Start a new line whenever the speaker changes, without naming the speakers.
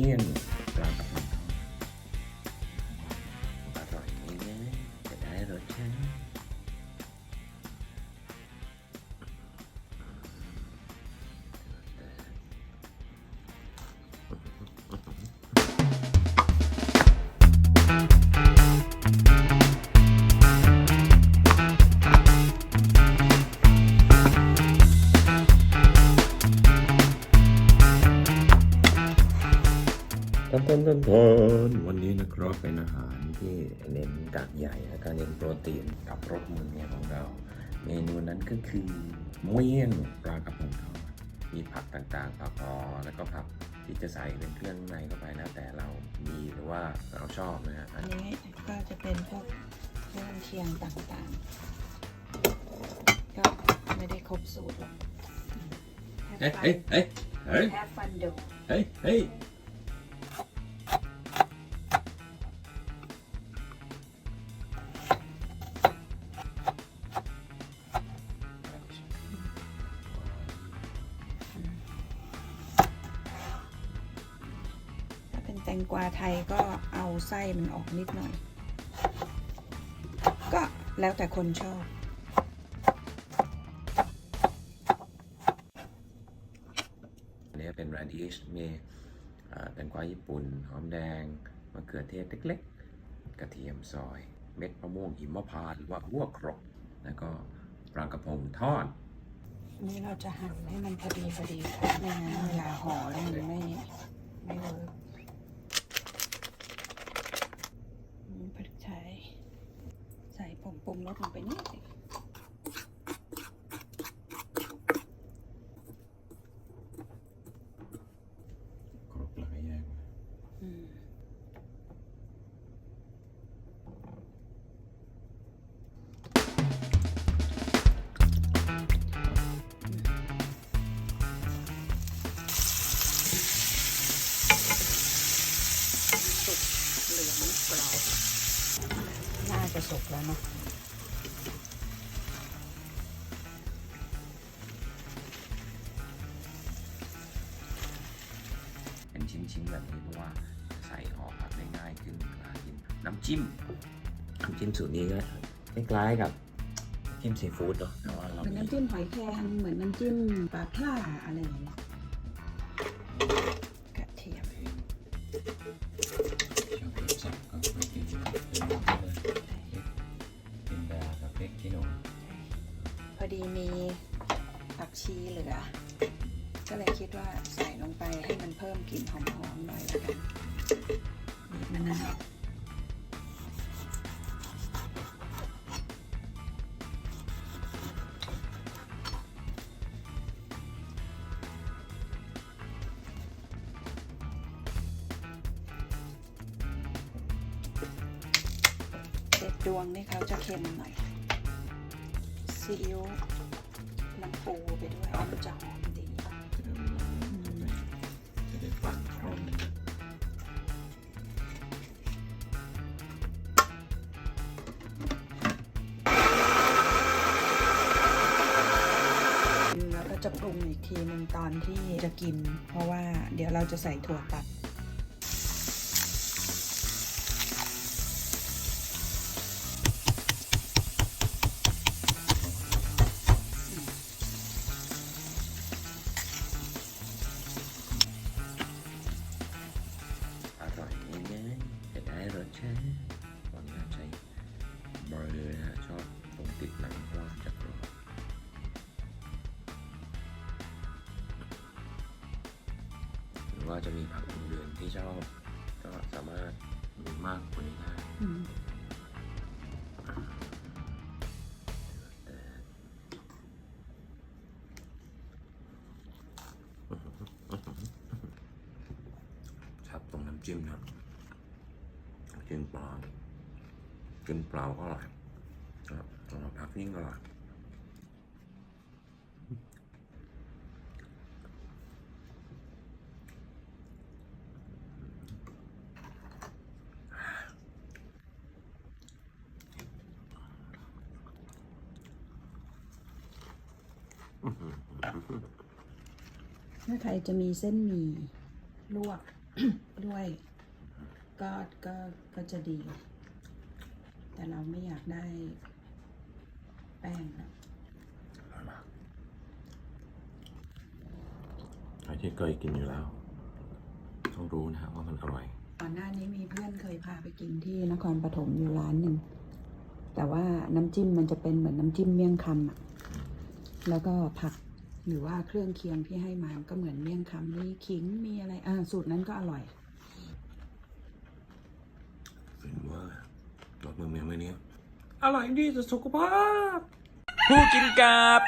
เต้นต้นวันนี้นะครับเป็นอาหารที่เน้นกากใหญ่และก็เน้นโปรตีนกับรสมือเนี่ยของเรา เมนูนั้นก็คือเมี่ยงปลากระพงทอดมีผักต่างๆผักพอแล้วก็ผักที่จะใส่เป็นเครื่องในเข้าไปแล้วแต่เรามีหรือว่าเราชอบนะฮะ
อันนี้ก็จะเป็นพวกเครื่องเคียงต่างๆ ก็ไม่ได้ครบสูตรหรอก
เฮ้ยเฮ้ยเฮ้ยเฮ้ย
แอปฟันโด
เฮ้ยเฮ้ย
แตงกวาไทยก็เอาไส้มันออกนิดหน่อย ก็แล้วแต่คนชอบ
อันนี้เป็น radish มีเอ่อแตงกวาญี่ปุ่น หอมแดงมะเขือเทศเล็กๆ กระเทียมซอย เม็ดมะม่วงหิมพานต์หรือว่าหัวกรบแล้วก็ปลากระพงทอด
นี่เราจะหั่นให้มันพอดีพอดีครับไม่งั้นเวลาห่อแล้วมันไม่ไม่เวิร์กอืมพริกไทยใส่ผง ปรุงรสลงไปนิด
กรบแล้วก็แยก
อืมสุกเหลืองกรอบน่าจะสุกแล้วเนาะ
แบบนี้เพราะว่าใส่ห่อผักได้ง่ายขึ้นเวลากินน้ำจิ้มน้ำจิ้มสูตรนี้ก็คล้ายๆกับน้ำจิ้มซีฟู้ดเนาะแต่ว่าเรา
เหมือน
มี
น้ำจิ้มหอยแครงเหมือนน้ำจิ้มปลาท่าอะไรอย่างเงี้ยกระเทียม
ชอบรสจัดก็ไม่กินเป็นกินดากับพริกขี้หนู
พอดีมีผักชีเหลือ ก็เลยคิดว่าใส่ลงไปให้มันเพิ่มกลิ่นหอมๆหน่อยแล้วกันมะนาวเด็ดดวงนี่เขาจะเค็มหน่อยซีอิ๊วน้ำปูไปด้วยมันจะหอม แล้วก็จะปรุงอีกทีหนึ่งตอนที่จะกิน เพราะว่าเดี๋ยวเราจะใส่ถั่วตัด
หรือว่าจะมีผักอื่นๆที่ชอบก็สามารถมีมากกว่านี้ได้
อืม
ครับตรงน้ำจิ้มนะกินปลากินเปล่าก็อร่อยนะครับสำหรับผักนิ่งอร่อย
ถ้าใครจะมีเส้นหมี่ลวก ด้วย ก็ก็ก็จะดี แต่เราไม่อยากได้แป้งนะ
อร่อยมากใครที่เคยกินอยู่แล้ว ต้องรู้นะฮะว่ามันอร่อย
ก่อนหน้านี้มีเพื่อนเคยพาไปกินที่นครปฐมอยู่ร้านหนึ่ง แต่ว่าน้ำจิ้มมันจะเป็นเหมือนน้ำจิ้มเมี่ยงคำอะ แล้วก็ผักหรือว่าเครื่องเคียงที่ให้มาก็เหมือนเมี่ยงคำมีขิงมีอะไรอ่าสูตรนั้นก็อร่อย
ถึงว่ารสมือเมียมื่อนี้อร่อยดีต่อสุขภาพผู้กินกับ